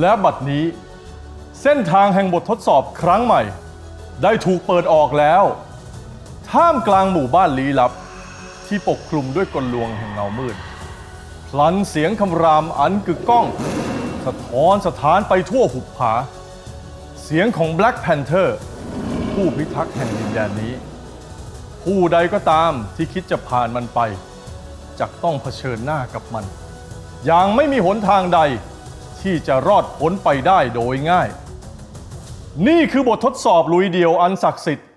และบัดนี้ เส้นทางแห่งบททดสอบครั้งใหม่ ได้ถูกเปิดออกแล้ว ท่ามกลางหมู่บ้านลี้ลับ ที่ปกคลุมด้วยกลลวงแห่งเงามืด พลันเสียงคำรามอันกึกก้อง สะท้อนสถานไปทั่วหุบผา เสียงของ Black Panther ผู้พิทักษ์แห่งดินแดนนี้ ผู้ใดก็ตามที่คิดจะผ่านมันไปจะต้องเผชิญหน้ากับมัน อย่างไม่มีหนทางใด ที่จะรอดพ้นไปได้โดยง่าย นี่คือบททดสอบลุยเดียวอันศักดิ์สิทธิ์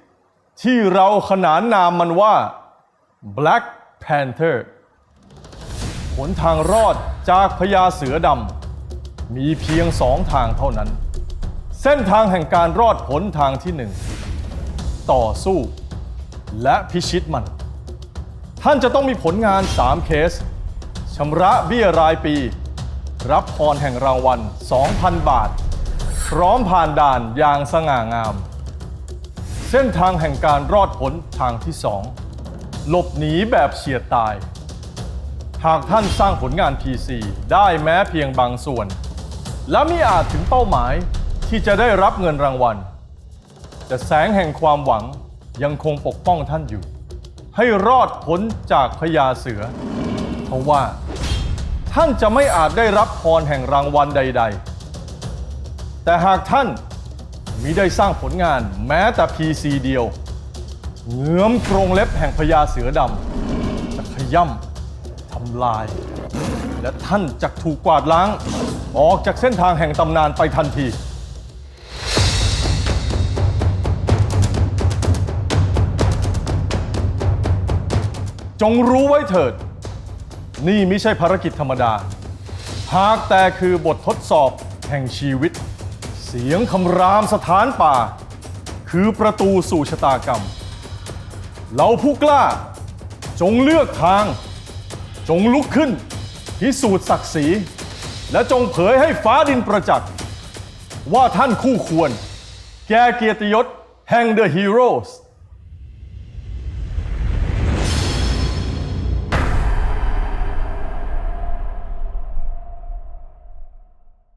ที่เราขนานนามมันว่า Black Panther หนทางรอดจากพญาเสือดำมีเพียงสองทางเท่านั้น เส้นทางแห่งการรอดผลทางที่หนึ่งต่อสู้ และพิชิตมัน ท่านจะต้องมีผลงาน 3 เคสชำระเบี้ยรายปี รับพรแห่งรางวัล 2,000 บาท พร้อมผ่านด่านอย่างสง่างาม เส้นทางแห่งการรอดพ้นทางที่2หลบหนีแบบเฉียดตาย หากท่านสร้างผลงาน PC ได้แม้เพียงบางส่วน และมีอาจถึงเป้าหมายที่จะได้รับเงินรางวัล แต่แสงแห่งความหวังยังคงปกป้องท่านอยู่ ให้รอดพ้นจากพญาเสือ เพราะว่า ท่านจะไม่อาจได้รับพรแห่งรางวัลใด ๆ แต่หากท่านมิได้สร้างผลงานแม้แต่ PC เดียว เงื้อมกรงเล็บแห่งพญาเสือดำจะขย่ำทำลาย และท่านจะถูกกวาดล้าง ออกจากเส้นทางแห่งตำนานไปทันทีจงรู้ไว้เถิด นี่ไม่ใช่ภารกิจธรรมดา หากแต่คือบททดสอบแห่งชีวิต เสียงคำรามสถานป่า คือประตูสู่ชะตากรรม เราผู้กล้า จงเลือกทาง จงลุกขึ้น พิสูจน์ศักดิ์ศรี และจงเผยให้ฟ้าดินประจักษ์ ว่าท่านคู่ควร แก่เกียรติยศแห่ง The Heroes